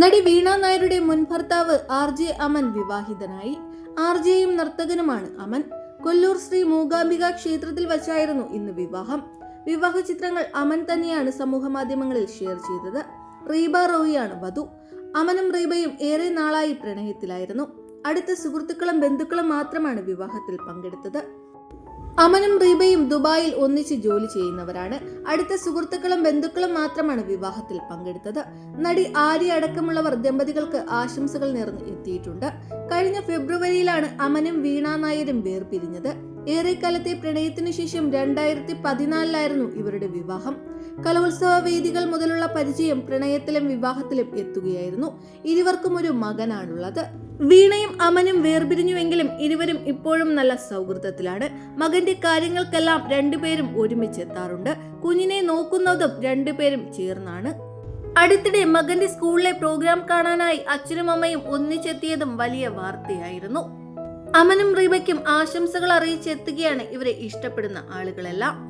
നടി വീണ നായരുടെ മുൻ ഭർത്താവ് ആർ ജെ അമൻ വിവാഹിതനായി. ആർ ജെയും നർത്തകനുമാണ് അമൻ. കൊല്ലൂർ ശ്രീ മൂകാംബിക ക്ഷേത്രത്തിൽ വച്ചായിരുന്നു ഇന്ന് വിവാഹം. വിവാഹ ചിത്രങ്ങൾ അമൻ തന്നെയാണ് സമൂഹ മാധ്യമങ്ങളിൽ ഷെയർ ചെയ്തത്. റീബ റോയിയാണ് വധു. അമനും റീബയും ഏറെ നാളായി പ്രണയത്തിലായിരുന്നു. അടുത്ത സുഹൃത്തുക്കളും ബന്ധുക്കളും മാത്രമാണ് വിവാഹത്തിൽ പങ്കെടുത്തത്. അമനും റീബയും ദുബായിൽ ഒന്നിച്ച് ജോലി ചെയ്യുന്നവരാണ്. അടുത്ത സുഹൃത്തുക്കളും ബന്ധുക്കളും മാത്രമാണ് വിവാഹത്തിൽ പങ്കെടുത്തത്. നടി ആര്യ അടക്കമുള്ളവർ ദമ്പതികൾക്ക് ആശംസകൾ നേർന്ന് എത്തിയിട്ടുണ്ട്. കഴിഞ്ഞ ഫെബ്രുവരിയിലാണ് അമനും വീണ നായരും വേർപിരിഞ്ഞത്. ഏറെക്കാലത്തെ പ്രണയത്തിനു ശേഷം രണ്ടായിരത്തി പതിനാലിലായിരുന്നു ഇവരുടെ വിവാഹം. കലോത്സവ വേദികൾ മുതലുള്ള പരിചയം പ്രണയത്തിലും വിവാഹത്തിലും എത്തുകയായിരുന്നു. ഇരുവർക്കും ഒരു മകനാണുള്ളത്. വീണയും അമനും വേർപിരിഞ്ഞുവെങ്കിലും ഇരുവരും ഇപ്പോഴും നല്ല സൗഹൃദത്തിലാണ്. മകന്റെ കാര്യങ്ങൾക്കെല്ലാം രണ്ടുപേരും ഒരുമിച്ച് ഒരുമിച്ചെത്താറുണ്ട് കുഞ്ഞിനെ നോക്കുന്നതും രണ്ടുപേരും ചേർന്നാണ്. അടുത്തിടെ മകന്റെ സ്കൂളിലെ പ്രോഗ്രാം കാണാനായി അച്ഛനും അമ്മയും ഒന്നിച്ചെത്തിയതും വലിയ വാർത്തയായിരുന്നു. അമനും റീബയ്ക്കും ആശംസകൾ അറിയിച്ചെത്തുകയാണ് ഇവരെ ഇഷ്ടപ്പെടുന്ന ആളുകളെല്ലാം.